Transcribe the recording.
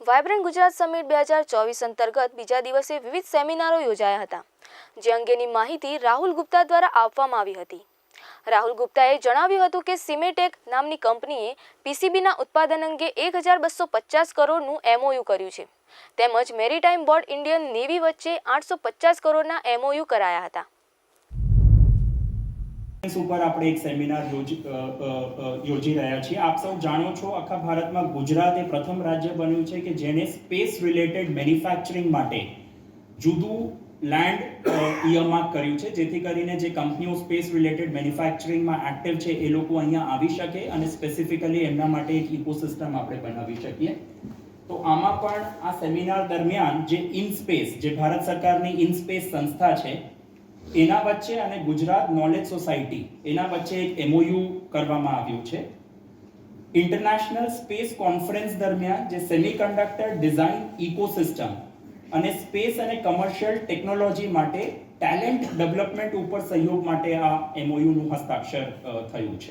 Vibrant Gujarat summit બે હજાર ચોવીસ અંતર્ગત બીજા દિવસે વિવિધ સેમિનારો યોજાયા હતા. જે અંગેની માહિતી રાહુલ ગુપ્તા દ્વારા આપવામાં આવી હતી. રાહુલ ગુપ્તાએ જણાવ્યું હતું કે સિમેટેક નામની કંપનીએ પીસીબીના ઉત્પાદન અંગે એક હજાર બસો પચાસ કરોડનું એમઓયુ કર્યું છે. તેમજ મેરીટાઈમ બોર્ડ ઇન્ડિયન નેવી વચ્ચે આઠસો પચાસ કરોડના એમઓયુ કરાયા હતા. ઉપર આપણે એક સેમિનાર યોજી રહ્યા છીએ. આપ સૌ જાણો છો આખા ભારતમાં ગુજરાત એ પ્રથમ રાજ્ય બન્યું છે કે જેને સ્પેસ રિલેટેડ મેન્યુફેક્ચરિંગ માટે જુદું લેન્ડ ઇયરમાર્ક કર્યું છે. જેથી કરીને જે કંપનીઓ સ્પેસ રિલેટેડ મેન્યુફેક્ચરિંગમાં એક્ટિવ છે, એ લોકો અહીંયા આવી શકે અને સ્પેસિફિકલી એમના માટે એક ઇકોસિસ્ટમ આપણે બનાવી શકીએ. તો આમાં પણ આ સેમિનાર દરમિયાન જે ઇન સ્પેસ જે ભારત સરકારની ઇન સ્પેસ સંસ્થા છે એના વચ્ચે અને ગુજરાત નોલેજ સોસાયટી એના વચ્ચે એક એમઓયુ કરવામાં આવ્યું છે. ઇન્ટરનેશનલ સ્પેસ કોન્ફરન્સ દરમિયાન જે સેમિકન્ડક્ટર ડિઝાઇન ઇકોસિસ્ટમ અને સ્પેસ અને કમર્શિયલ ટેકનોલોજી માટે ટેલેન્ટ ડેવલપમેન્ટ ઉપર સહયોગ માટે આ એમઓયુનું હસ્તાક્ષર થયું છે.